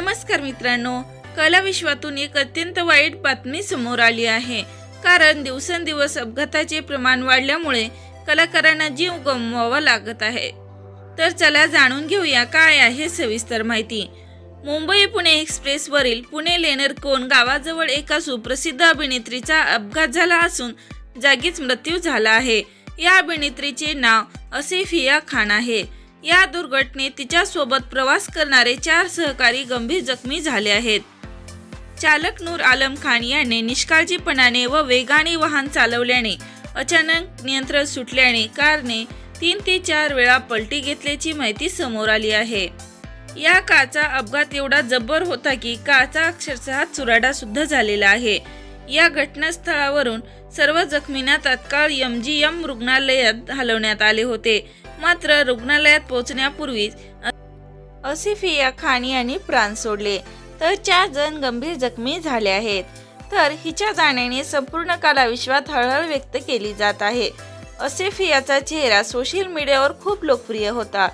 नमस्कार मित्रांनो कला विश्वातून एक अत्यंत वाईट बातमी समोर आली आहे. कारण दिवसेंदिवस अपघाताचे प्रमाण वाढल्यामुळे कलाकारांना जीव गमवावा लागत आहे. तर चला जाणून घेऊया काय आहे सविस्तर माहिती. मुंबई पुणे एक्सप्रेसवरील पुणे लेनरकोन गावाजवळ एका सुप्रसिद्ध अभिनेत्रीचा अपघात झाला असून जागीच मृत्यू झाला आहे. या अभिनेत्रीचे नाव असेफिया खान आहे. या दुर्घटनेत तिच्यासोबत प्रवास करणारे चार सहकारी गंभीर जखमी झाले आहेत. चालक नूर आलम खान याने निष्काळजीपणाने व वेगाने वाहन चालवल्याने अचानक नियंत्रण सुटल्याने कारने तीन ते चार वेळा पलटी घेतल्याची माहिती समोर आली आहे. या कारचा अपघात एवढा जब्बर होता की कारचा अक्षरशः चुराडा सुद्धा झालेला आहे. या घटनास्थळावरून सर्व जखमींना तात्काळ एम जी एम रुग्णालयात हलवण्यात आले होते. मात्र रुग्णालयात पोहोचण्यापूर्वीच असिफिया खान यांनी प्राण सोडले. तर चार जण गंभीर जखमी झाले आहेत. तर हिच्या जाण्याने संपूर्ण कलाविश्वात हळहळ व्यक्त केली जात आहे. असिफियाचा चेहरा सोशल मीडियावर खूप लोकप्रिय होता.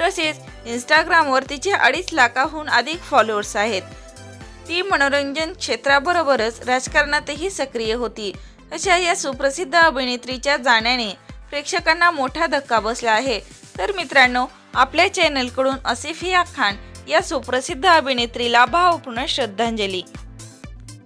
तसेच इंस्टाग्रामवर तिचे अडीच लाखाहून अधिक फॉलोअर्स आहेत. ती मनोरंजन क्षेत्राबरोबरच राजकारणातही सक्रिय होती. अशा या सुप्रसिद्ध अभिनेत्रीच्या जाण्याने प्रेक्षकांना मोठा धक्का बसला आहे. तर मित्रांनो आपल्या चॅनलकडून असिफिया खान या सुप्रसिद्ध अभिनेत्रीला भावपूर्ण श्रद्धांजली.